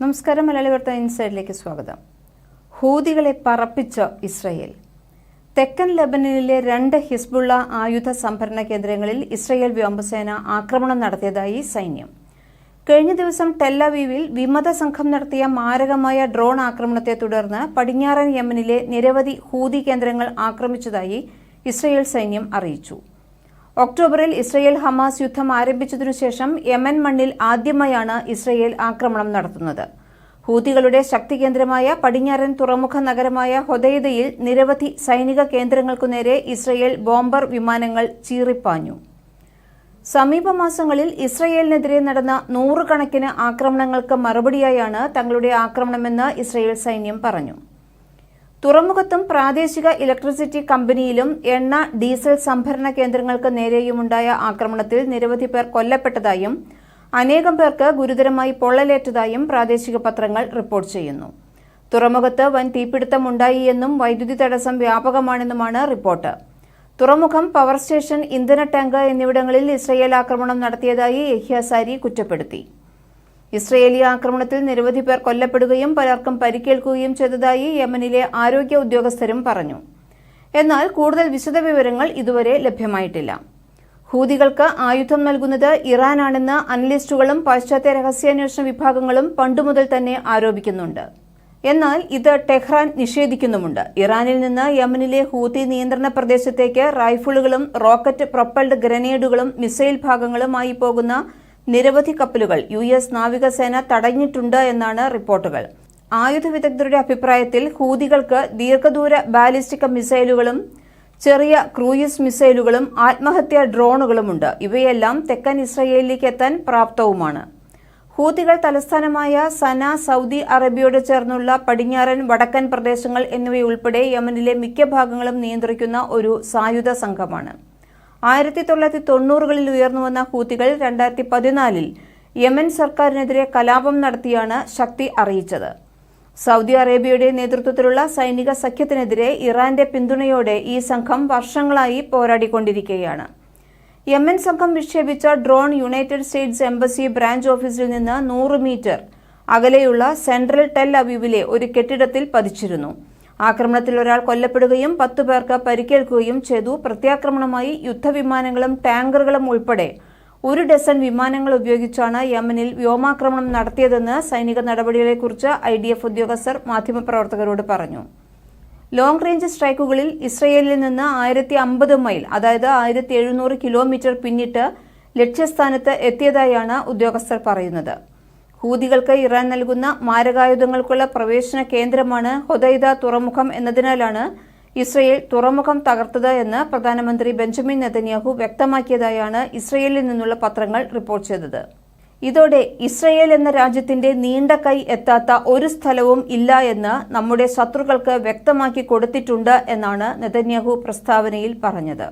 നമസ്കാരം മലയാളി വാർത്ത ഇൻസൈഡിലേക്ക് സ്വാഗതം. ഹൂതികളെ പറപ്പിച്ച ഇസ്രയേൽ. തെക്കൻ ലെബനനിലെ രണ്ട് ഹിസ്ബുള്ള ആയുധ സംഭരണ കേന്ദ്രങ്ങളിൽ ഇസ്രയേൽ വ്യോമസേന ആക്രമണം നടത്തിയതായി സൈന്യം. കഴിഞ്ഞ ദിവസം ടെല്ലവീവിൽ വിമത സംഘം നടത്തിയ മാരകമായ ഡ്രോൺ ആക്രമണത്തെ തുടർന്ന് പടിഞ്ഞാറൻ യമനിലെ നിരവധി ഹൂതി കേന്ദ്രങ്ങൾ ആക്രമിച്ചതായി ഇസ്രയേൽ സൈന്യം അറിയിച്ചു. ഒക്ടോബറിൽ ഇസ്രയേൽ ഹമാസ് യുദ്ധം ആരംഭിച്ചതിനുശേഷം യമൻ മണ്ണിൽ ആദ്യമായാണ് ഇസ്രയേൽ ആക്രമണം നടത്തുന്നത്. ഹൂതികളുടെ ശക്തി കേന്ദ്രമായ പടിഞ്ഞാറൻ തുറമുഖ നഗരമായ ഹൊദൈദയിൽ നിരവധി സൈനിക കേന്ദ്രങ്ങൾക്കു നേരെ ഇസ്രയേൽ ബോംബർ വിമാനങ്ങൾ ചീറിപ്പാഞ്ഞു. സമീപ മാസങ്ങളിൽ ഇസ്രയേലിനെതിരെ നടന്ന നൂറുകണക്കിന് ആക്രമണങ്ങൾക്ക് മറുപടിയായാണ് തങ്ങളുടെ ആക്രമണമെന്ന് ഇസ്രയേൽ സൈന്യം പറഞ്ഞു. തുറമുഖത്തും പ്രാദേശിക ഇലക്ട്രിസിറ്റി കമ്പനിയിലും എണ്ണ ഡീസൽ സംഭരണ കേന്ദ്രങ്ങൾക്ക് നേരെയുമുണ്ടായ ആക്രമണത്തിൽ നിരവധി പേർ കൊല്ലപ്പെട്ടതായും അനേകം പേർക്ക് ഗുരുതരമായി പൊള്ളലേറ്റതായും പ്രാദേശിക പത്രങ്ങൾ റിപ്പോർട്ട് ചെയ്യുന്നു. തുറമുഖത്ത് വൻ തീപിടുത്തമുണ്ടായി എന്നും വൈദ്യുതി തടസ്സം വ്യാപകമാണെന്നുമാണ് റിപ്പോർട്ട്. തുറമുഖം പവർ സ്റ്റേഷൻ ഇന്ധന ടാങ്ക് എന്നിവിടങ്ങളിൽ ഇസ്രയേൽ ആക്രമണം നടത്തിയതായി യഹ്യാസാരി കുറ്റപ്പെടുത്തി. ഇസ്രയേലി ആക്രമണത്തിൽ നിരവധി പേർ കൊല്ലപ്പെടുകയും പലർക്കും പരിക്കേൽക്കുകയും ചെയ്തതായി യമനിലെ ആരോഗ്യ ഉദ്യോഗസ്ഥരും പറഞ്ഞു. എന്നാൽ കൂടുതൽ വിശദവിവരങ്ങൾ ഇതുവരെ ലഭ്യമായിട്ടില്ല. ഹൂതികൾക്ക് ആയുധം നൽകുന്നത് ഇറാനാണെന്ന് അനലിസ്റ്റുകളും പാശ്ചാത്യ രഹസ്യാന്വേഷണ വിഭാഗങ്ങളും പണ്ടുമുതൽ തന്നെ ആരോപിക്കുന്നുണ്ട്. എന്നാൽ ഇത് ടെഹ്റാൻ നിഷേധിക്കുന്നുമുണ്ട്. ഇറാനിൽ നിന്ന് യമനിലെ ഹൂതി നിയന്ത്രണ പ്രദേശത്തേക്ക് റൈഫിളുകളും റോക്കറ്റ് പ്രൊപ്പൽഡ് ഗ്രനേഡുകളും മിസൈൽ ഭാഗങ്ങളുമായി പോകുന്ന നിരവധി കപ്പലുകൾ യു എസ് നാവികസേന തടഞ്ഞിട്ടുണ്ട് എന്നാണ് റിപ്പോർട്ടുകൾ. ആയുധ വിദഗ്ധരുടെ അഭിപ്രായത്തിൽ ഹൂതികൾക്ക് ദീർഘദൂര ബാലിസ്റ്റിക് മിസൈലുകളും ചെറിയ ക്രൂയിസ് മിസൈലുകളും ആത്മഹത്യാ ഡ്രോണുകളുമുണ്ട്. ഇവയെല്ലാം തെക്കൻ ഇസ്രയേലിലേക്ക് എത്താൻ പ്രാപ്തവുമാണ്. ഹൂതികൾ തലസ്ഥാനമായ സന സൗദി അറേബ്യയോട് ചേർന്നുള്ള പടിഞ്ഞാറൻ വടക്കൻ പ്രദേശങ്ങൾ എന്നിവയുൾപ്പെടെ യമനിലെ മിക്ക ഭാഗങ്ങളും നിയന്ത്രിക്കുന്ന ഒരു സായുധ സംഘമാണ്. ആയിരത്തി തൊള്ളായിരത്തി തൊണ്ണൂറുകളിൽ ഉയർന്നുവന്ന ഹൂത്തികൾ രണ്ടായിരത്തി പതിനാലിൽ യമൻ സർക്കാരിനെതിരെ കലാപം നടത്തിയാണ് ശക്തി അറിയിച്ചത്. സൗദി അറേബ്യയുടെ നേതൃത്വത്തിലുള്ള സൈനിക സഖ്യത്തിനെതിരെ ഇറാന്റെ പിന്തുണയോടെ ഈ സംഘം വർഷങ്ങളായി പോരാടിക്കൊണ്ടിരിക്കുകയാണ്. യമൻ സംഘം വിക്ഷേപിച്ച drone United States embassy branch ഓഫീസിൽ നിന്ന് നൂറ് മീറ്റർ അകലെയുള്ള സെൻട്രൽ ടെൽ അവീവിലെ ഒരു കെട്ടിടത്തിൽ പതിച്ചിരുന്നു. ആക്രമണത്തിൽ ഒരാൾ കൊല്ലപ്പെടുകയും പത്തു പേർക്ക് പരിക്കേൽക്കുകയും ചെയ്തു. പ്രത്യാക്രമണമായി യുദ്ധവിമാനങ്ങളും ടാങ്കറുകളും ഉൾപ്പെടെ ഒരു ഡസൻ വിമാനങ്ങൾ ഉപയോഗിച്ചാണ് യമനിൽ വ്യോമാക്രമണം നടത്തിയതെന്ന് സൈനിക നടപടികളെക്കുറിച്ച് ഐ ഡി എഫ് ഉദ്യോഗസ്ഥർ മാധ്യമപ്രവർത്തകരോട് പറഞ്ഞു. ലോങ് റേഞ്ച് സ്ട്രൈക്കുകളിൽ ഇസ്രയേലിൽ നിന്ന് ആയിരത്തി അമ്പത് മൈൽ അതായത് ആയിരത്തി എഴുന്നൂറ് കിലോമീറ്റർ പിന്നിട്ട് ലക്ഷ്യസ്ഥാനത്ത് എത്തിയതായാണ് ഉദ്യോഗസ്ഥർ പറയുന്നത്. ഹൂതികൾക്ക് ഇറാൻ നൽകുന്ന മാരകായുധങ്ങൾക്കുള്ള പ്രവേശന കേന്ദ്രമാണ് ഹൊദൈദ തുറമുഖം എന്നതിനാലാണ് ഇസ്രയേൽ തുറമുഖം തകർത്തത് എന്ന് പ്രധാനമന്ത്രി ബെഞ്ചമിൻ നെതന്യാഹു വ്യക്തമാക്കിയതായാണ് ഇസ്രയേലിൽ നിന്നുള്ള പത്രങ്ങൾ റിപ്പോർട്ട് ചെയ്തത്. ഇതോടെ ഇസ്രയേൽ എന്ന രാജ്യത്തിന്റെ നീണ്ട കൈ എത്താത്ത ഒരു സ്ഥലവും ഇല്ല എന്ന് നമ്മുടെ ശത്രുക്കൾക്ക് വ്യക്തമാക്കി കൊടുത്തിട്ടുണ്ട് എന്നാണ് നെതന്യാഹു പ്രസ്താവനയിൽ പറഞ്ഞത്.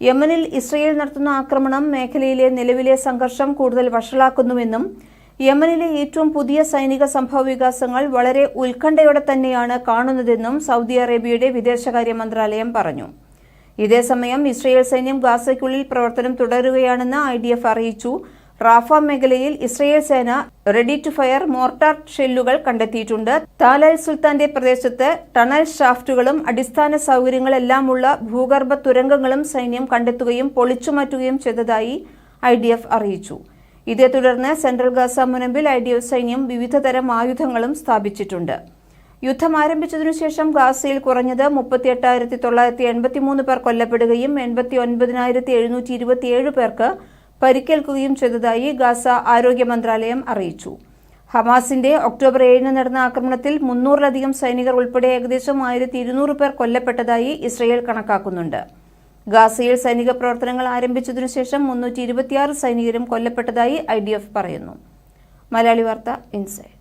യമനിൽ ഇസ്രയേൽ നടത്തുന്ന ആക്രമണം മേഖലയിലെ നിലവിലെ സംഘർഷം കൂടുതൽ വഷളാക്കുന്നുവെന്നും യമനിലെ ഏറ്റവും പുതിയ സൈനിക സംഭവ വികാസങ്ങൾ വളരെ ഉത്കണ്ഠയോടെ തന്നെയാണ് കാണുന്നതെന്നും സൗദി അറേബ്യയുടെ വിദേശകാര്യ മന്ത്രാലയം പറഞ്ഞു. ഇതേസമയം ഇസ്രയേൽ സൈന്യം ഗാസയ്ക്കുള്ളിൽ പ്രവർത്തനം തുടരുകയാണെന്ന് ഐ ഡി എഫ് അറിയിച്ചു. റാഫ മേഖലയിൽ ഇസ്രയേൽ സേന റെഡി ടു ഫയർ മോർട്ടാർ ഷെല്ലുകൾ കണ്ടെത്തിയിട്ടുണ്ട്. താലൽ സുൽത്താന്റെ പ്രദേശത്ത് ടണൽ ഷാഫ്റ്റുകളും അടിസ്ഥാന സൗകര്യങ്ങളെല്ലാമുള്ള ഭൂഗർഭ തുരങ്കങ്ങളും സൈന്യം കണ്ടെത്തുകയും പൊളിച്ചുമാറ്റുകയും ചെയ്തതായി ഐ അറിയിച്ചു. ഇതേ തുടർന്ന് സെൻട്രൽ ഗാസ മുനമ്പിൽ ഐ ഡി എഫ് സൈന്യം വിവിധതരം ആയുധങ്ങളും സ്ഥാപിച്ചിട്ടുണ്ട്. യുദ്ധം ആരംഭിച്ചതിനു ശേഷം ഗാസയിൽ കുറഞ്ഞത് മുപ്പത്തിയെട്ടായിരത്തി തൊള്ളായിരത്തി എൺപത്തിമൂന്ന് പേർ കൊല്ലപ്പെടുകയും എൺപത്തി ഒൻപതിനായിരത്തി എഴുന്നൂറ്റി ഇരുപത്തിയേഴ് പേർക്ക് പരിക്കേൽക്കുകയും ചെയ്തതായി ഗാസ ആരോഗ്യ മന്ത്രാലയം അറിയിച്ചു. ഹമാസിന്റെ ഒക്ടോബർ ഏഴിന് നടന്ന ആക്രമണത്തിൽ മുന്നൂറിലധികം സൈനികർ ഉൾപ്പെടെ ഏകദേശം ആയിരത്തി ഇരുന്നൂറ് പേർ കൊല്ലപ്പെട്ടതായി ഇസ്രയേൽ കണക്കാക്കുന്നുണ്ട്. ഗാസയിൽ സൈനിക പ്രവർത്തനങ്ങൾ ആരംഭിച്ചതിനു ശേഷം മുന്നൂറ്റി ഇരുപത്തിയാറ് സൈനികരും കൊല്ലപ്പെട്ടതായി ഐ ഡി എഫ് പറയുന്നു. മലയാളി വാർത്ത ഇൻസൈഡ്.